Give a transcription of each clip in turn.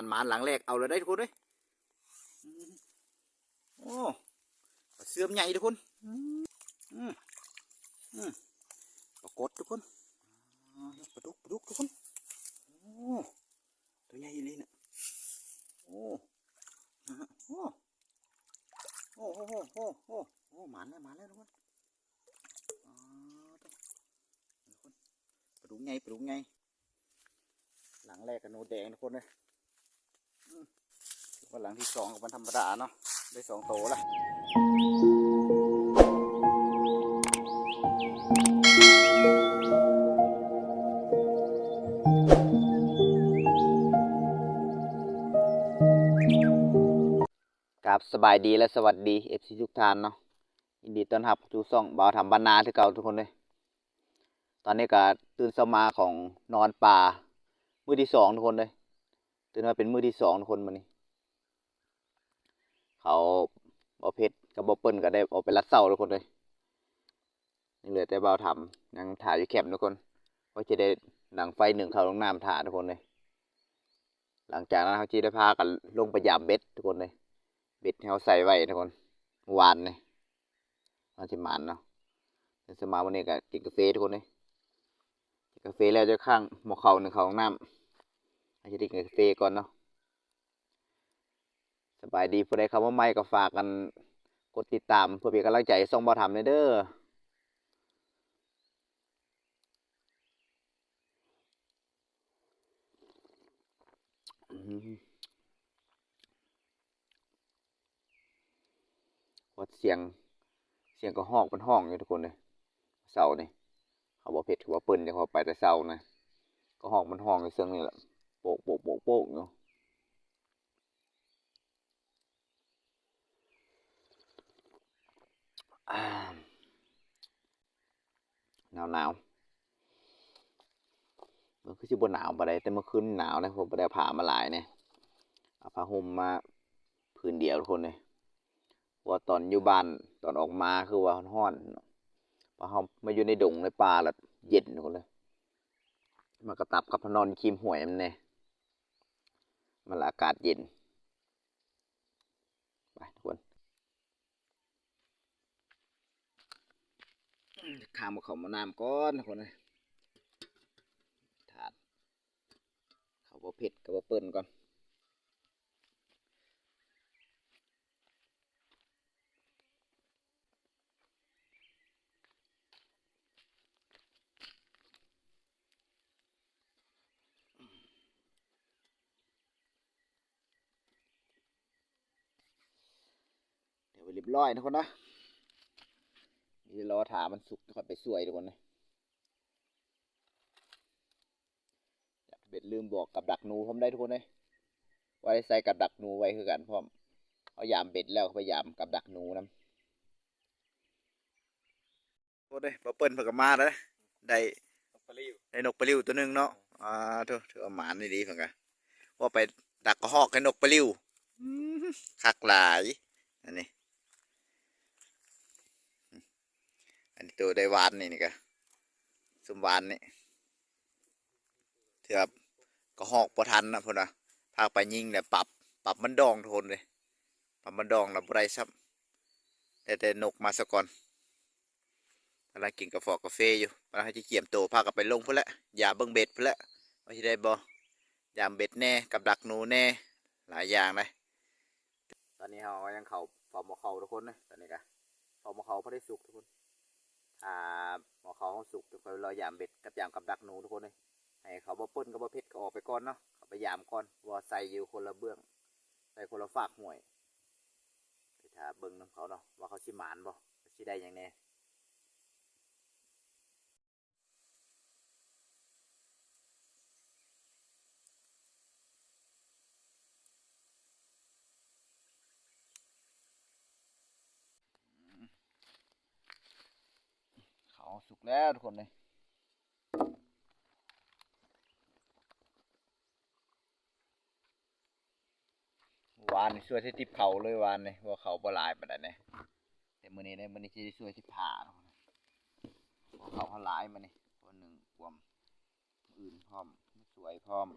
านมานหลังแรกเอาเลยได้ทุกคนเลยโอ้เสื่อมใหญ่ทุกคนปลากดทุกคนปลาดุกปลาดุกทุกคนโอ้ตัวใหญ่เลยเนี่ยโอ้นะโอ้โอ้โอ้โอ้โอ้โอ้โอ้หมานแล้วหมานแล้วทุกคนทุกคนปลาดุกไงปลาดุกไงหลังแรกกับโนแดงทุกคนเลย ว่าหลังที่สองกับมันธรรมดาเนาะได้สองโตละกับสบายดีและสวัสดีเอฟซีทุกท่านเนาะยินดีต้อนรับสู่ซ่องบ่าวทำบรรณาที่เก่าทุกคนเลยตอนนี้ก็ตื่นสมาของนอนป่า มือที่สองทุกคนเลย ตื่นมาเป็นมือที่สองทุกคนมานี่เขาบอเพชรกับบอเปิลก็ได้ออกไปรัดเสาทุกคนเลยยังเหลือแต่เบาทำยังถ่ายอยู่แคมทุกคนก็จะได้หนังไฟหนึ่งเขาลงน้ำถ่ายทุกคนเลยหลังจากนั้นเขาจีได้พากันลงไปยามเบ็ดทุกคนเลยเบ็ดที่เขาใส่ไว้ทุกคนวานเลยมันจะมันเนาะสมาวันนี้ก็กินกาแฟทุกคนเลยกาแฟแล้วจะข้างหมอเขาหนึ่งเขาห้องน้ำ อาจจะได้กินกาแฟก่อนเนาะสบายดีผู้ใดคำว่าไม่ก็ฝากกันกดติดตามเพื่อเป็นกำลังใจส่งบอทำเด้อว่าเสียง เสียงก็ห้องเป็นห้องอยู่ทุกคนเลยเสานี่เขาบอกเพชรถือว่าเปิ้นจะเขาไปแต่เช้านะก็ห้องมันห้องในเสียงนี่แหละ โปกโปกโปกโปกอยู่อ่าหนาวหนาวมันคือชิบนหนาวปะได้แต่เมื่อคืนหนาวนะผมไปได้ผ่ามาหลายเนี่ยเอาผ้าห่มมาผืนเดียวทุกคนเลยว่าตอนอยู่บ้านตอนออกมาคือว่าห้อนๆพอเขามาอยู่ในดงในป่าแล้วเย็นทุกคนเลย มากระตับกับพนอนคีมหวยมันเนี่ย มันละอากาศเย็น ไปทุกคนข้ามมาเขามาน้ำก่อนทุกคนเลยถาดเขาบ่เผ็ดกับบ่เปิ้นก่อน เดี๋ยวไปเรียบร้อยนะคนนะเดี๋ยวรอถามันสุกค่อยไปสวยทุกคนนะอยากเบ็ดลืมบอกกับดักหนูผมได้ทุกคนเลยไว้ใส่กับดักหนูไว้คือกันพร้อมเอายามเบ็ดแล้วพยายามกับดักหนูนํโอ้ได้ปลาเปิ้ลเพิ่งกมาแล้วได้ปลาลิวได้นกปลาลิวตัวหนึงเนาะอ่าเถอะถือว่าหมานดีๆเพิ่นกะว่าไปดักกระหอกให้นกปลาลิวอื้อหือคักหลายอันนี้ อันนี้ตัวได้หวานนี่นี่ก็สมหวานนี่เถือบก็หอกพอทันนะพุ่นนะพาไปยิงเนี่ยปรับปรับมันดองทนเลยปรับมันดองแล้วได้ซ้ำแต่แต่นกมาซะก่อนกำลังกินกาแฟกาแฟอยู่กำลังจะเกี่ยมโตพากับไปลงพุ่นละอย่าเบิ่งเบ็ดพุ่นละว่าสิได้บ่ยามเบ็ดแน่กับดักหนูแน่หลายอย่างเลยตอนนี้เรายังเขาฟอมเขาทุกคนนะตอนนี้กะฟอมเขาพอได้สุกทุกคน อ่าหมอเขาเขาสุกทุกคนรอยามเบ็ดกับยามกับดักหนูทุกคนเลยให้เขาบ่ป้นกับบ่เพชรก็ออกไปก่อนเนาะเขาไปยามก่อนว่าใส่อยู่คนละเบื้องใส่คนละฝากห่วยไปถาเบิ้งน้ำเขาเนาะว่าเขาชิหมานบ่ชิได้อย่างแน่ แล้วทุกคนเลยวานช่วยที่ติบเขาเลยวานนี่ว่าเขาบลายปานใดเนี่ยแต่มื้อนี้เนี่ยมื้อนี้สิได้ช่วยที่ผ่าเนาะว่าเขาเขาหลายมานี่ตัวหนึ่งรวมอื่นพร้อมสวยพร้อม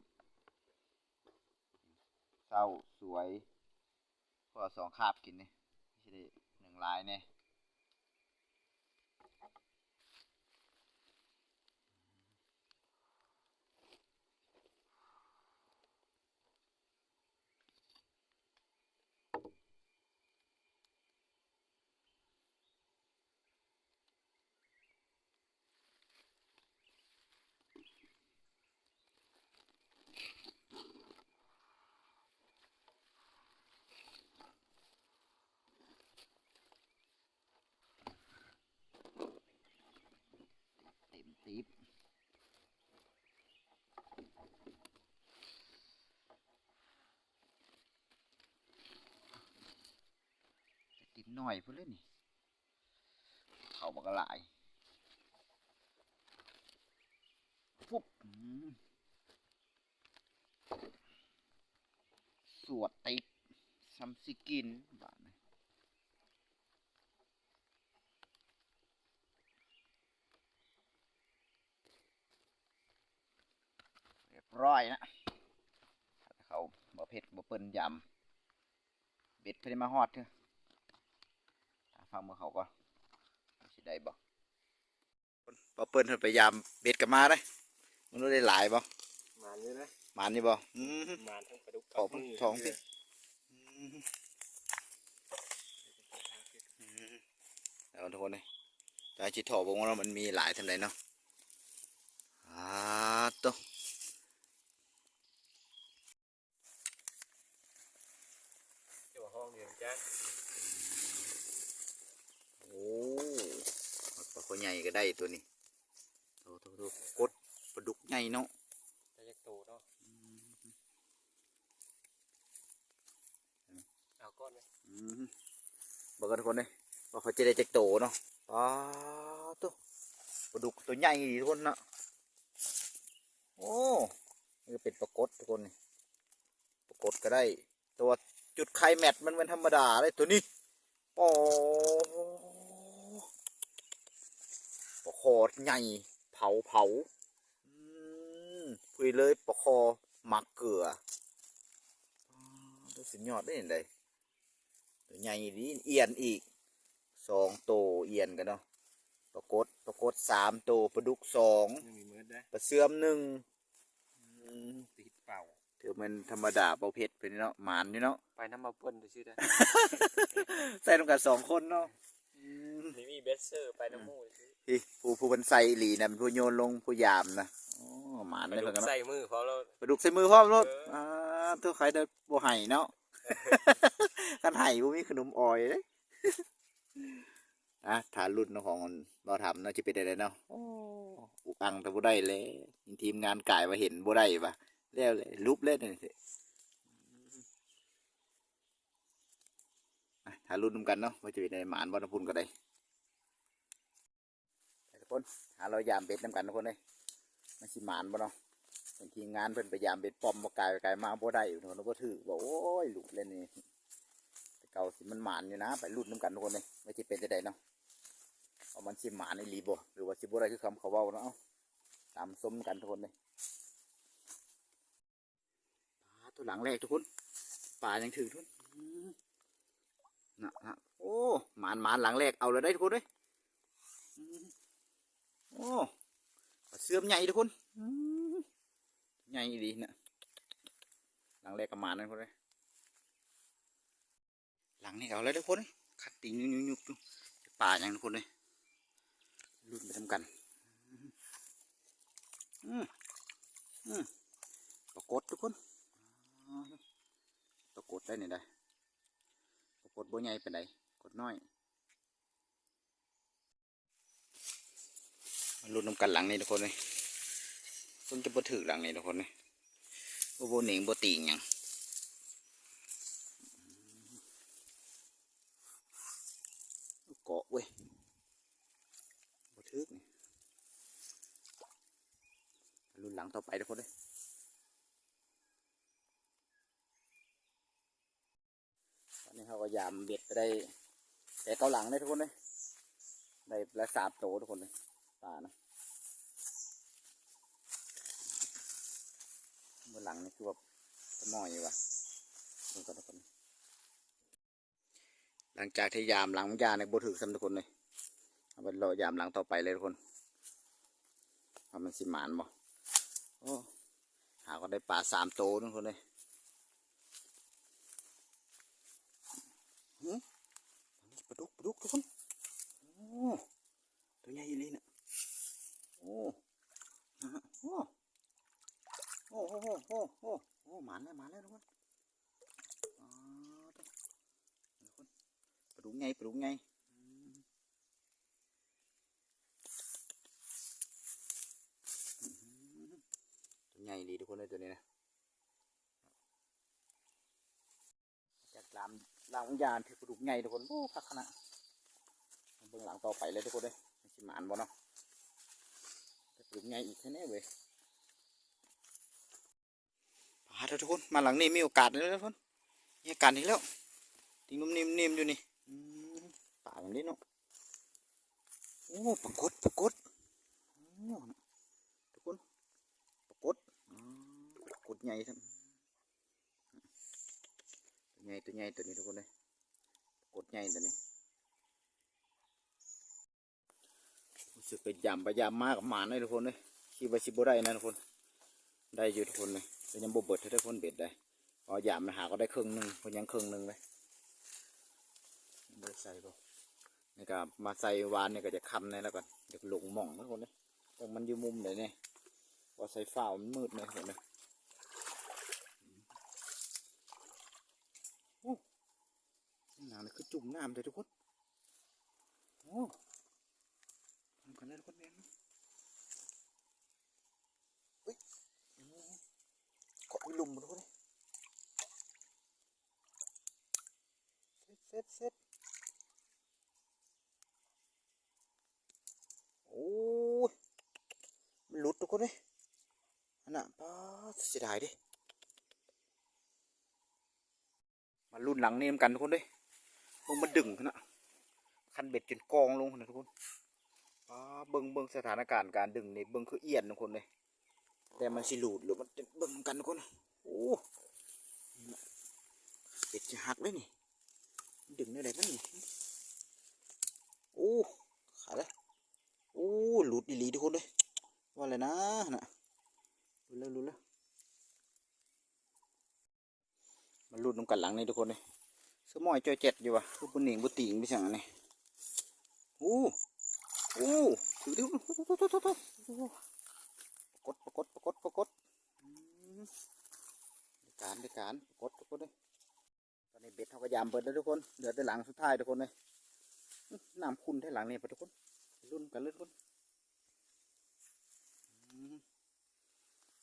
เศร้าสวยพอสองคาบกินนี่ไม่ใช่ได้หนึ่งลายเนี่ย น่อยเพื่อนเลยนี่เขาบักหลายปุ๊บสวดติกซัมซิกินบานี้เรียบร้อยนะเขาบ่เผ็ดบ่เปิ้นยำเบ็ดเพิ่นมาฮอดเถอะ ฟังมือเขาก่อนว่าสิได้บ่บ่เปิ้นเพิ่นพยายามเบ็ดกลับมาได้มันรู้ได้หลายบ่มานอยู่นะหมันนี่บ่อืมมานทั้งปลาดุกออกมาสองสิอืมแล้วทุกคนเลยแต่จิตถอวงว่ามันมีหลายทันใดเนาะอ่าตัว เจ้าห้องเรียนจ้า โอ้ปลาคอ ใหญ่ก็ได้ตัวนี้โตโตโตกดปลาดุกใหญ่เนาะจะยักโตเนาะเอาก้อนไหมอืมบอกกันทุกคนเลยว่าเขาจะได้จักโตเนาะอ้าตัวปลาดุกตัวใหญ่ดีทุกคนเนาะโอ้นี่ก็เป็นปลากดทุกคนนี่ปลากดก็ได้ ตัวจุดไข่แมทมันเป็นธรรมดาเลยตัวนี้โอ้ปลา คอใหญ่เผาเผาอืมคุยเลยปลาคอหมักเกลืออ้าวตัวสุดยอดได้ยังไงตัวใหญ่ดีเอียนอีกสองโตวเอียนกันเนาะปรากฏปรากฏสามโตวปลาดุกสองยังมีเมือได้ปลาเสื่อมหนึ่งอืมติดเป่าถือมันธรรมดาเปาเพชรเป็นเนาะหมานนี่เนาะไปน้ำมาเปิ้ลไปชื่อได้ใส่ลงกันสองคนเนาะอืม นี่มีเบสเซอร์ไปน้ำมูซื้อพี่ผู้ผู้บรรใส่อีหลีนะเป็นผู้โยนลงผู้ยามนะโอ้หมานไปได้ดูเหมือนกันเนาะใส่มือเพราะเราปลาดุกใส่มือพร้อมรถเอออ่อ่าตัวใครเดินบ่ไห้เนาะ กันไห้บ่มีขนมออยเลยอะฐานรุ่นเนาะของเราทำเนาะจะเป็นอะไรเนาะโอ้อุกอังแต่บ่ได้เลยทีมงานกายมาเห็นบ่ได้ปะแล้วเลยลุบเล่นนี่สิอะฐานรุ่นนำกันเนาะว่าจะเป็นอะไรหมานบ่นพุ่นก็ได้ทุกคนหาเรายามเบ็ดน้ำกันทุกคนเลยมันสิหมานบ่เนาะเป็นทีงานเพิ่นพยายามเบ็ดปอมบ่กายไปกายมาบ่ได้อยู่ทุกคนบ่ถือบอกโอ้ยหลุบเล่นนี่เก่าสิมันหมานอยู่นะ ไปรุ่นนำกันทุกคนเลยว่าจะเป็นจะได้เนาะเอามันสิหมานในรีบ่หรือว่าสิบ่ได้คือคำเขาเว้าเนาะตามสมกันทุกคนเลยปลาตัวหลังแรกทุกคนปลายังถือทุกคน นะนะโอ้หมานหมานหลังแรกเอาเลยได้ทุกคนเลยโอ้เสื่อมใหญ่ทุกคนใหญ่ดีนะหลังแรกกับหมานนั่นคนเลยหลังนี้เอาเลยทุกคนคัดติงยุกยุกยุกอยู่าอย่างทุกคนเลยรุ่นไปทำกันอืมอืมปรากฏทุกคนอ๋อปรากฏได้เนี่ยได้ กฏบ่ใหญ่เป็นไดกดน้อยมารุ่นนำกันหลังนี่ทุกคนเลยต้องจะบ่ถือหลังนี่ทุกคนเลยบ่บ่หนิงบ่ตีงหยังเกาะเว้ยบ่ทึกนี่รุ่นหลังต่อไปทุกคนเลยตอ นนี้เขาก็ยามเบ็ดไปได้ แต่เกาหลังได้ทุกคนเลยได้ละสามโตทุกคนเลยปลานะเมื่อหลังนี่คือแบบหน่อยว่ะดูกันทุกคน หลังจากที่ยามหลังยาในบถือสำทุกคนเลยเอาไปรอยามหลังต่อไปเลยทุกคนว่ามันสิหมานบ่โอ้หาก็ได้ปลาสามโตทุกคนเลยหึปลาดุกปลาดุกทุกคน โอ้ตัวใหญ่เลยนะโอ้นะฮะโอ้โอ้โอ้โอ้โอ้โอ้โอ้หมานแล้วหมานแล้วทุกคนอ๋อทุกคนปลาดุกไงปลาดุกไงอืมตัวใหญ่ดีทุกคนเลยตัวนี้นะจากลามลาม ยานที่ปลาดุกไงทุกคนโอ้พักขนาดเบื้องหลังต่อไปเลยทุกคนเลยมันสิมานบ่เนาะจะปลูกไงอีกแค่นี้เว้ยพาทุกคนมาหลังนี้มีโอกาสเลยทุกคนมีโอกาสอีกแล้วติงนุ่มนิ่มนิ่มอยู่นี่ป่าอย่างนี้เนาะโอ้ปรากฏปรากฏทุกคนปรากฏปรากฏใหญ่ครับตัวใหญ่ตัวใหญ่ตัวนี้ทุกคนเลย กฏใหญ่ตัวนี้รู้สึกไปยำไปยำมากหมานเลยทุกคนเลยคิดว่าชิบได้นะทุกคน ได้อยู่ทุกคนเลยแต่ยังบเบิดทุกคนเบ็ดได้พอยำมาหาก็ได้ครึ่งหนึ่งคนยังครึ่งหนึ่งเลยไม่ได้ใส่บ่นี่ก็มาใส่วานนี่ก็จะคำในแล้วกันเดี๋ยวหลงหม่องทุกคนเลยแต่มันอยู่มุมไหนเนี่ยพอใส่ฝ้ามันมืดเลยทุกคนเลยโอ้นี่น้ำนี่คือ จุ่มน้ำเลยทุกคนโอ้ทำกันได้ทุกคนเองเฮ้ยเกาะลุมมทุกคนเซ็ตเซ็ตโอ้ยมันหลุดทุกคนเลยอันน่ะป้าเสียดายดิมารุ่นหลังนี่นกันทุกคนเลย ลงมาดึงขนาดคันเบ็ดจนกองลงนาดทุกคนอ๋อเบิ่งเบิ่งสถานการณ์การดึงนี่เบิ่งคือเอียนทุกคนเลยแต่มันสิหลุดหรือมันเบิ่งกันทุกคนโอ้เป็ดจะหักเลยนี่มันดึงได้ไหนมันนี่โอ้ขาดเลยโอ้หลุดอีหลีทุกคนเลยว่าอะไรนะน่ะหลุดแล้วหลุดแล้วมันหลุดน้ำกันหลังนี่ทุกคนเลย สมอยจอยเจ็ดอยู่วะคือปุ่นหนิงปุ่นติงไม่ใช่งนี่โอ้โอ้ถือดิปรากฏปรากฏปรากฏปรากฏอืมได้การได้การปรากฏปรากฏเลยตอนนี้เบ็ดเขาก็ยามเบิดแล้วทุกคนเหลือแต่หลังสุดท้ายทุกคนเลยน้ำคุณที่หลังนี่ปทุกคนรุ่นกันเลยทุกคน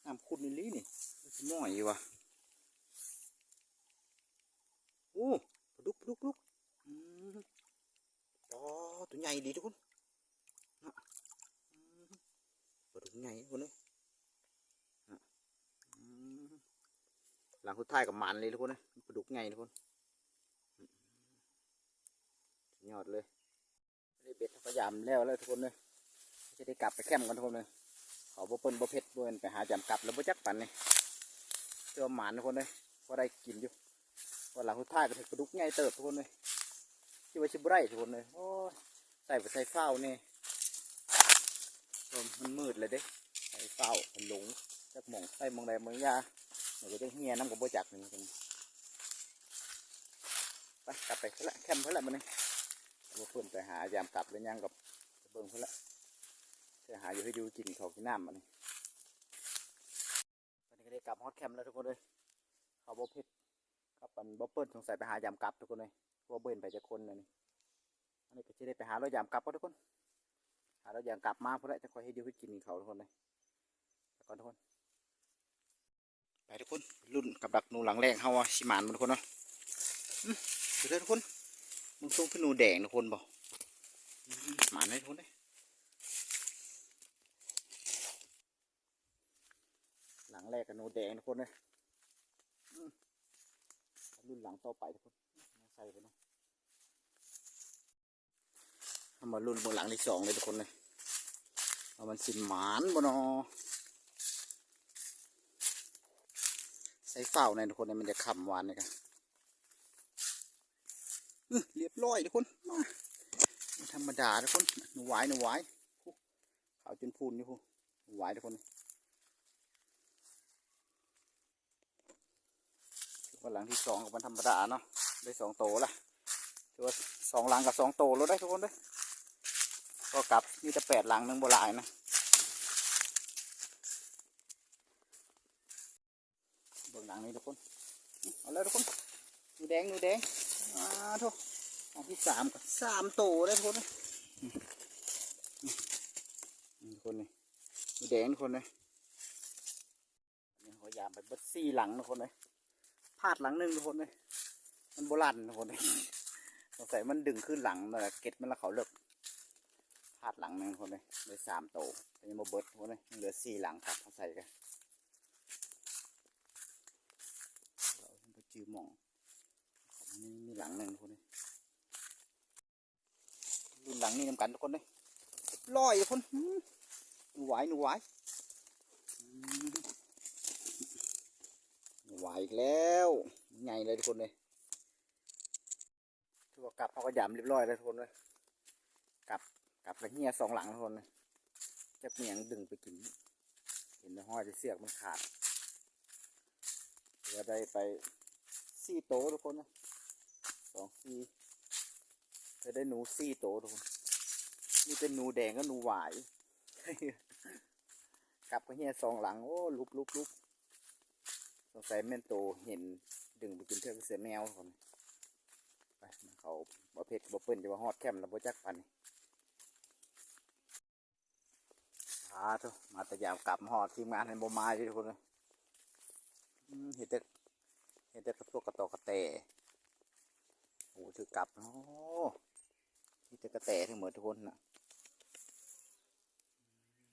น้ำคุณนี่ลีนี่สมอยอยู่ว่ะโอ้ ลาดุกลาดุกลาดุกอ๋อตัวใหญ่ดีทุกคนปลาดุกไงคนนี้หลังสุดท้ายกับมันเลยทุกคนนะปลาดุกไงทุกคนยอดเลยได้เบ็ดพยายามแล้วแล้วทุกคนเลยจะได้กลับไปแคมป์กันทุกคนเลยเขาบ่เปิ้นบ่เผ็ดบ่เอิ้นไปหาจำกลับแล้วบ่จักปันนี่เจอหมานทุกคนเลยก็ได้กินอยู่ พอหลังสุดท้ายก็ถึงปลาดุกไงเติบทุกคนเลยคิดว่าชิบไรทุกคนเลยโอ้ใส่ไปใส่เฝ้านี่ลมมันมืดเลยเด้ใส่เฝ้ามันหลงจักหมองใส่หมองใดหมองยาเดี๋ยวก็จะเฮียน้ำกับโบจักหนึ่งคนไปกลับไปเพื่อละแคมป์เพื่อละมันนี่เราเพิ่นไปหายามกลับแล้วยังกับเบิ่งเพื่อละจะหาอยู่ให้ดูกินเขาวกินน้ำมันนี่ตอนนี้ก็ได้กลับฮอตแคมป์แล้วทุกคนเลยเขาบ่เพ็ ดกับปันบ่เปิ้ลสงสัยไปหายามกลับทุกคนเลยเพราะว่าเบิ้นไปจะคนเลยนี่อันนี้ก็จะได้ไปหารถยามกลับก็ทุกคน หาเราอย่างกลับมาเพื่อจะคอยให้ดิวให้กินเขาทุกคนเลยไปก่อนทุกคนไปทุกคนรุ่นกับดักหนูหลังแรกเฮาว่าชิมานมันทุกคนเนาะดูเด้อทุกคนมึงส่งขึ้นหนูแดงทุกคนบอกหมานได้ทุกคนเลยหลังแรกกับหนูแดงทุกคนเลย รุ่นหลังต่อไปทุกคนใส่ไปเนาะเอามารุ่นเบื้องหลังที่สองเลยทุกคนเลยเอามันสินหมานบ่เนอใส่เฝ้าในทุกคนเนี่ยมันจะคำวานเลยครับเรียบร้อยทุกคนมาธรรมดาทุกคนหนูหวหนูหวายผู้ขาวจนพูนอยู่ผู้หนูหวทุกคนถือ ว่าหลังที่สองกับมันธรรมดาเนาะได้สองโตละถือว่าสองหลังกับสองโตแล้วได้ทุกคนเด้อก็กลับมีแต่แปดหลังหนึงโบราณนะเบื้องหลังนี้ทุกคนเอาแล้วทุกคนหนูแดงหนูแดงอ่าทุกอันที่สามกับสามโตได้ทุกคนนะอืมอืมทุกคนนี่มีแดงทุกคนเลยนี่พยายามไปเบิดสี่หลังทุกคนเลย พาดหลังหนึ่งทุกคนเลยมันโบราณทุกคนเลยสงสัยมันดึงขึ้นหลังนั่นแหละเก็ตมันแล้วเขาเลิกพาดหลังหนึ่งทุกคนเลยเลยสามโตแต่ยังมาเบิดทุกคนเลยเหลือสี่หลังครับเขาใส่กันเราไปจือมองของนี่มีหลังหนึ่งทุกคนเลยรุ่นหลังนี่นำกันทุกคนเลยลอยทุกคนหนูไหวหนูไหวอื้อ หนูไหวอีกแล้วใหญ่เลยทุกคนเลยถือว่ากลับเขาก็ยำเรียบร้อยแล้วทุกคนเลยกลับกลับแล้วเฮียสองหลังทุกคนเลยจะเมียงดึงไปกิน เห็นห้อยที่เสือกมันขาดจะได้ไปสี่โตทุกคนนะสองสี่จะได้หนูสี่โตทุกคนนี่เป็นหนูแดงก็หนูหวายกลับก็เฮียสองหลังโอ้ลุบลุบลุบ สงสัยแม่นโตเห็นดึงไปกินเทือกเสือแมวทุกคนไปเขาบ่เพชรบ่เปิ้นจะมาฮอดแคมแล้วบ่จักปันอาทุกมาต่ยามกลับฮอดทีมงานให้บ่มาอยู่ทุกคนเลยเห็นแต่เห็นแต่กระตัวกระตอกกระแตโอ้ถือกลับโอ้ที่จะกระแตทั้งหมดทุกคนน่ะ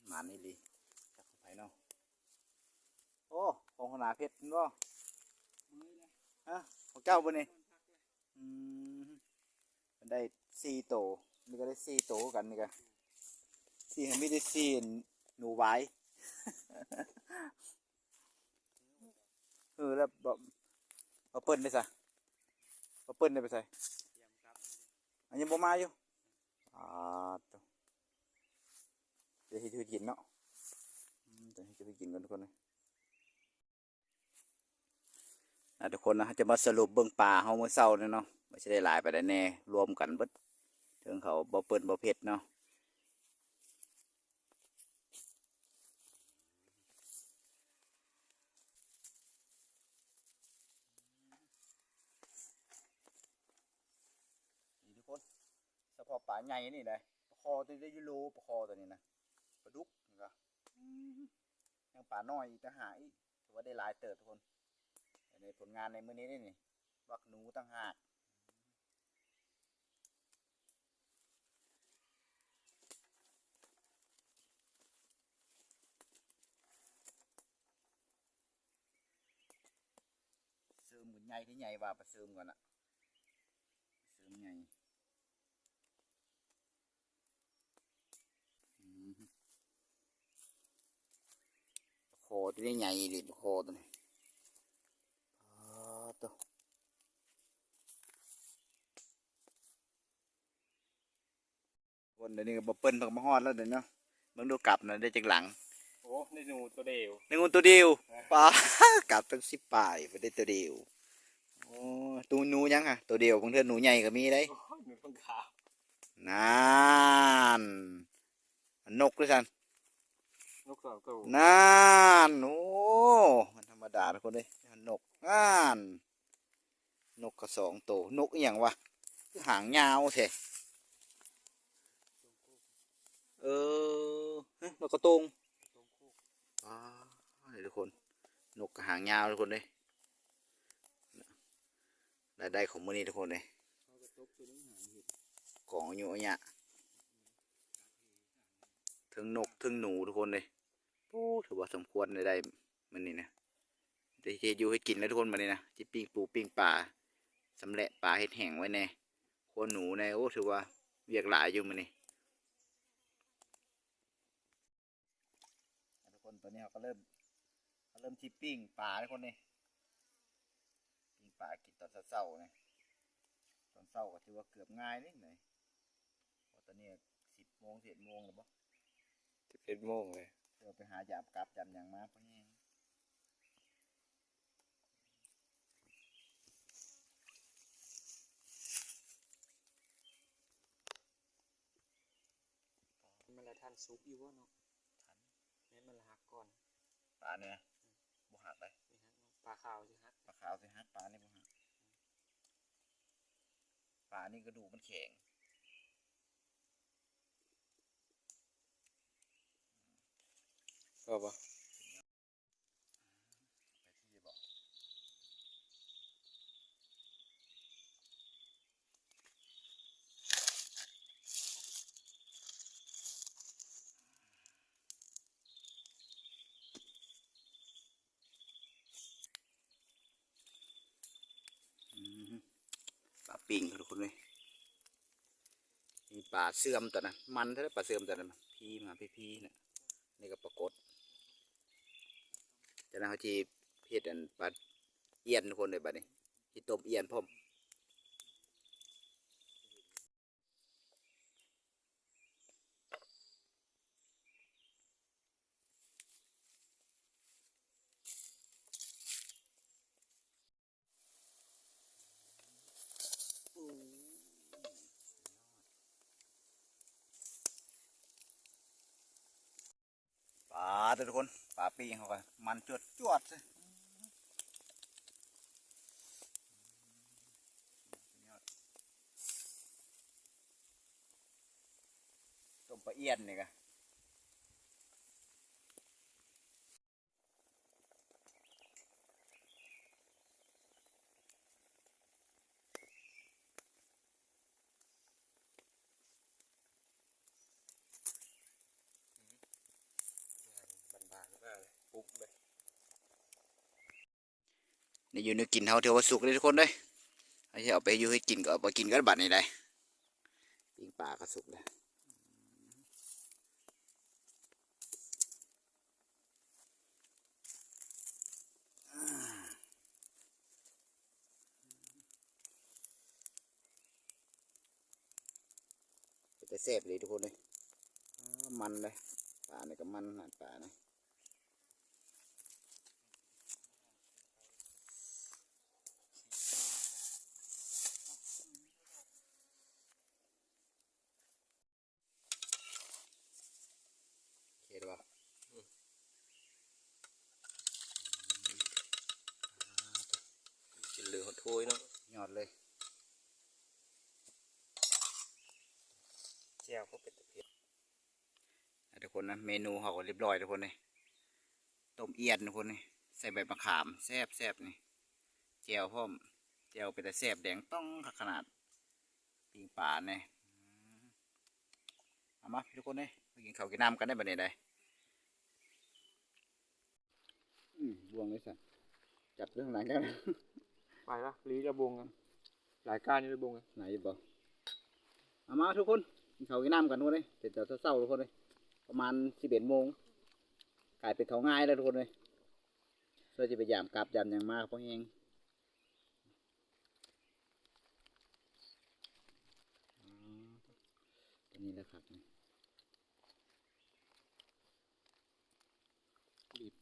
หมานี่ดีจักเข้าไปเนาะโอ้ ของขนาเพชรเนาะฮะของเจ้าบนนี่อืมมันได้สี่โตวนี่ก็ได้สี่โตกันนี่กันสี่เห็นไม่ได้สี่หนูไว้เออแล้วแบบเอาเปิ้ลได้ซะเอาเปิ้ลได้ไปใส่อันยังบ่มาอยู่อ่าตัวเดี๋ยวให้ช่วยกินเนาะเดี๋ยวให้ช่วยกินกันทุกคนเลย อะทุกคนนะจะมาสรุปเบื้องป่าเฮาเมื่อเช้าเนี่ยเนาะไม่ใช่ได้หลายไปได้แน่ รวมกันเบิดถึงเขาบ่เปิ้นบ่เผ็ดเนาะนี่ทุกคนเฉพาะป่าใหญ่นี่เลยปลาคอตัวนี้ได้ยูโรปลาคอตัวนี้นะปลาดุกนี่ก็ยังป่าน้อยอีกต่างหากอีกถือว่าได้หลายเติบทุกคน ในผลงานในมื้อนี้นี่นี่วักหนูต่างหากเสริมกันใหญ่ที่ใหญ่ว่าไปเสริมก่อนอะเสริมใหญ่อืมคตัวนี้ใหญ่ดิโคตัวนี้ ตัววันเดี๋ยวนี้ก็บเปิ้ลเพักมาฮอดแล้วเดี๋ยวเนาะเบิ่งดูกลับนะได้จากหลังโอ้ในหนูตัวเดียวในงูตัวเดียวปลากลับตั้งสิบป่ายไปได้ตัวเดียวโอ้ตัวหนูยังอะตัวเดียวบางเทื่อหนูใหญ่ก็มีได้โอ้ยหนูต้องขาวนั่นนกด้วยสันนกสองตัวนั่นโอ้มันธรรมดาทุกคนเลยนกนั่น นกกระสองตัวนกอหย่างวะคือหางยาวแท้เออเฮ้ยนกกระตุงตรงคู่อ๋อนี่ทุกคน นกกระหางยาวทุกคนเลยรายได้ของมือนี้ทุกคนเลยเขากระตุกตัวนี้หางเห็ดของอยู่เนี่ยถึงนกถึงหนูทุกคนเลยโอ้ถือว่าสมควรเลยได้มันนี่นะเดี๋ยวจะอยู่ให้กินแล้วทุกคนมานี่นะจะปิ้งปูปิ้งปลา สำเร็จปลาเห็ดแห้งไว้แน่ครัวหนูในโอ้ถือว่าเวียกหลายอยู่มันนี่ทุกคนตอนนี้เขาก็เริ่มเขาเริ่มที่ปิ้งปลาทุกคนนี่ปิ้งปลากินตอนเช้าๆไงตอนเช้ศร้าๆก็ถือว่าเกือบง่ายนิดหน่อยเพราะตอนนี้สิบโมงสิบโมงแล้วบ่สิบเอ็ดโมงเลยเพื่อไปหายามกลับยามหยังมาเพราะแห้งมันละทัน ซุกอยู่ว่าเนาะแม่นมันละหักก่อนปลาเนี่ยบ่หักเลยนี่ฮะปลาขาวสิฮักปลาขาวสิหักปลานี่บ่หักปลานี่กระดูกมันแข็งก็ปะ ไปที่บอก อืม ปิ่งครับทุกคนเลยมีป่าเสื่อมตัวนั้นมันถ้าไหร่ปลาเสื่อมตัวนั้นพี่มาพี่พี่เน่ะนี่ก็ปรากฏจากนั้นเขาจีเพียดอันปลาเอียนทุกคนเลยบัดนี้ที่ต้มเอียนพ่อมปลา ตัวทุกคนปลาปีเขาก็มันจวดจวดเลยต้มปลาเอียนนี่กะ บานๆมากเลยปุ๊บเลย นี่อยู่ในกินเฮาเทวสุกเลยทุกคนเลยไอ้ที่เอาไปอยู่ให้กินก็เอาไปกินกันบัดนี้ได้ปิงปลาก็สุกเลยจะแซ่บเลยทุกคนเลยมันเลยปลาเนี่ยก็มันหนาปลานะ เห็นปะ กินเหลือหดถ้วยเนาะ ยอดเลย แจ่วเขาเป็นตะเพียน นะทุกคนนะ เมนูเขาก็เรียบร้อยทุกคนเลยต้มเอียนทุกคนนี่ใส่ใบมะขามแซ่บแซ่บนี่แจวพร้อมแจวเป็นแต่แซ่บแดงต้องขนาดปิงป่าเนี่ยเอามาทุกคนเลยไปกินข้าวกินน้ำกันได้บัดนี้ได้อืมบวงเลยสัจับเรื่องหลังกันไปละลีจะบงกันหลายการอยู่เลยบงกันไหนบ่เอามาทุกคนกินข้าวกินน้ำกันทุกคนเลยเสร็จแต่เศร้าๆทุกคนเลย ประมาณสิบเอ็ดโมงกลายเป็นเขาง่ายแล้วทุกคนเลยเพื่อจะไปยามกลับยามอย่างมากเพราะแห้งอ๋อตัวนี้แหละครับนี่บีบ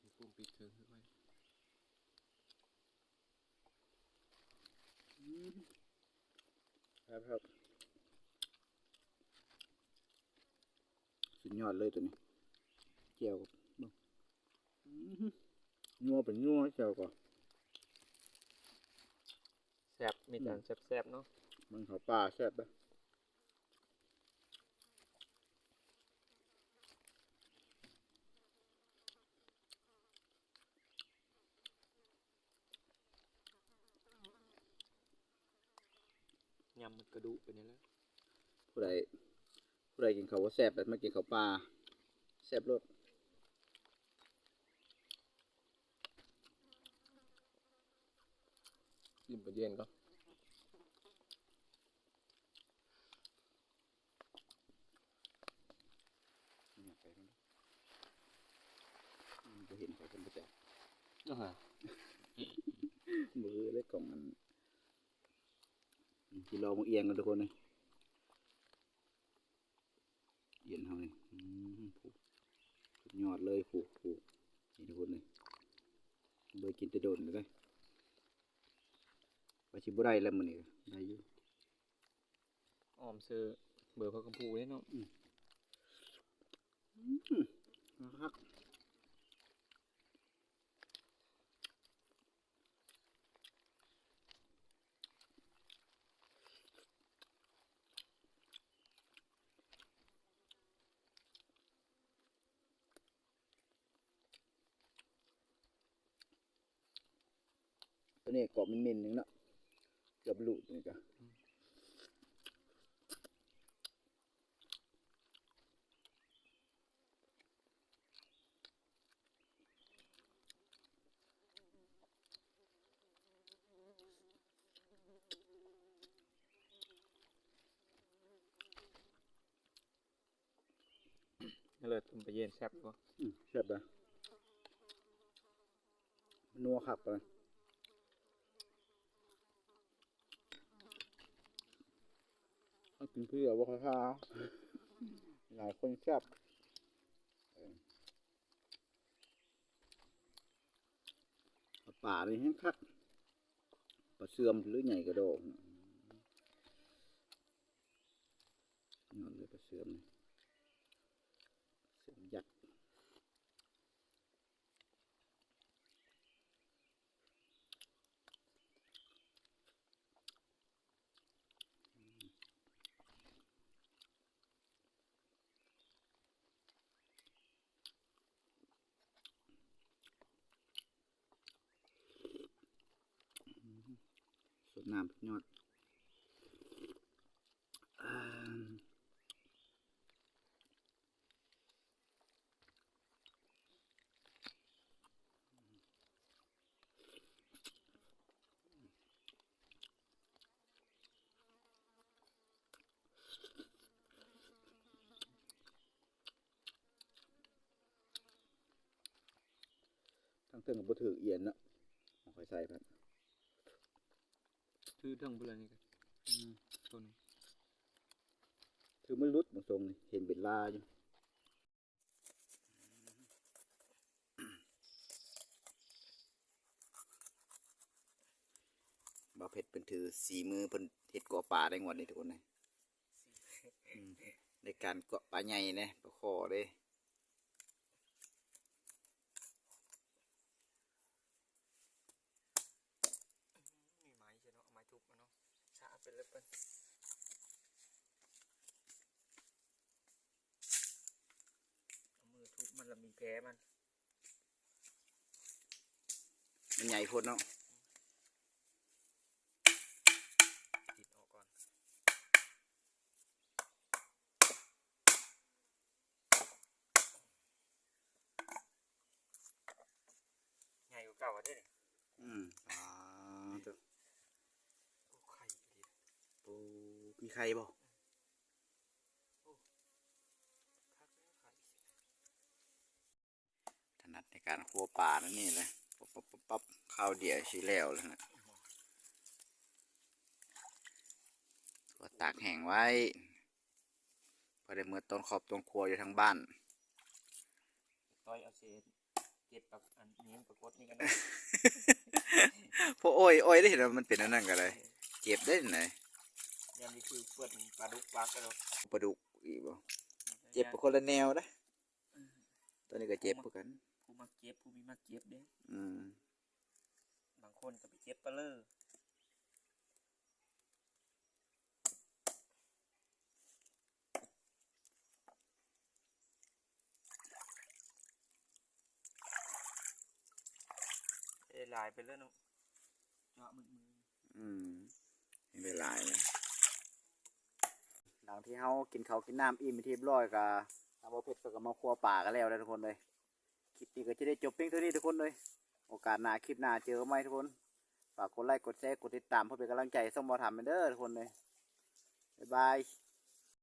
มีปุ่มปิดเถิงขึ้นไปครับครับสุด ยอดเลยตัวนี้เจียวกับเบิ่งอื้อหือนัวเป็นนัวเจียวก่อนแซ่บมีแต่แซ่บๆเนาะมันเขาป่าแซ่บปะยำมันกระดูกเป็นยังไงผู้ใด ผู้ใดกินเขาวว่าแซ่บแบบมากินเขาวปลาแซ่บรสยิ้มไปเย็นก็นี่ไปมันมันจะเห็นเขาเป็นประจอ่าำมือเล็กของมันอืมกิโลมาเอียงกันทุกคนเลยเอี ยนเท่านี้อืมผูกสุดยอดเลยผูกผูกนี่ทุกคนเลยเบยกินแต่โดนเลยไปชิบุได้แล้วมันนี่ได้อยู่ออมซื้อเบอร์พระกัมพูเลยเนาะนะครับ ตัวนี้กรอบมินๆหนึงเนาะเกือบหลุดนี่จ้ะนั่นเลยตุ้มไปเย็นแซ่บกว่าอืมแซ่บเลยนัวขับเลยเอา กินเพื่อว่าข้าวหลายคนแซ่บเออปลาป่านี่แห้งคักปลาเสื่อมหรือใหญ่กระโดงนอนเลยปลาเสื่อมนี่เสื่อมยักษ์ สดน้ำสุดยอดอ่า ทั้งเทิงกับบ่ถือเอียนเนาะเอาค่อยใส่ครับชื่อเทิงเบื่อนี่กันตัวหนึงถือมันรุดบางทรงนี่เห็นเป็นลาอยู่บ่าวเพชรเป็นถือสีมือเพิ่นเฮ็ดเกาะป่าได้งวดนี้ทุกคนเลยอืมในการเกาะป่าใหญ่เนี่ยปลาคอเด้ มีไม้ใช่เนาะเอาไม้ทุบมาเนาะชา เป็นเล็บเป็นเอามือทุบมันแล้วมีแผลมัน มันใหญ่พ้นเนาะติดออกก่อน ใหญ่กว่าเก่าอะเด้เนี่ยอืมอ่าตัว โอ้ไข่ดี ปู มีใครบ่พักแล้วไข่ถนัดในการคั่วป่านั่นนี่เลยปั๊บปั๊บปั๊บปั๊บข้าวเดียวชีแล้วแล้วนะตัวตากแห้งไว้พอได้เมื่อต้นขอบต้นครัวอยู่ทางบ้านต้อยเอาเศษเก็บกับอันนี้ปรากฏนี่กันนะพวกโอ้ยโอ้ยได้เห็นว่ามันเป็นอันนั้นกันเลยเจ็บได้ไหน ยังมีคือเปิดปลาดุกปลากระโดดปลาดุกอีกบ่เจ็บไปคนละแนวนะตัวนี้ก็เจ็บเหมือนกันผู้มาเก็บผู้มีมาเก็บเด้อืมบางคนก็ไปเก็บปลาเลอเอ้ยลายไปแล้วเนาะเจาะมือมืออืมยังได้หลายเลย หลังที่เขากินเขาวกินน้ำอิ่มไปนที่เรียบร้อยก็ทำบ่เผ็ดก็มาครัวป่ากันแล้วนะทุกคนเลยคลิปนี้ก็จะได้จบเพียงเท่านี้ทุกคนเลย โอกาสหน้าคลิปหน้าเจอกันไหมทุกคนฝากกดไลค์กดแชร์กดติดตามเพื่อเป็นกำลังใจส่งบอทำเด้อทุกคนเลยบ๊ายบาย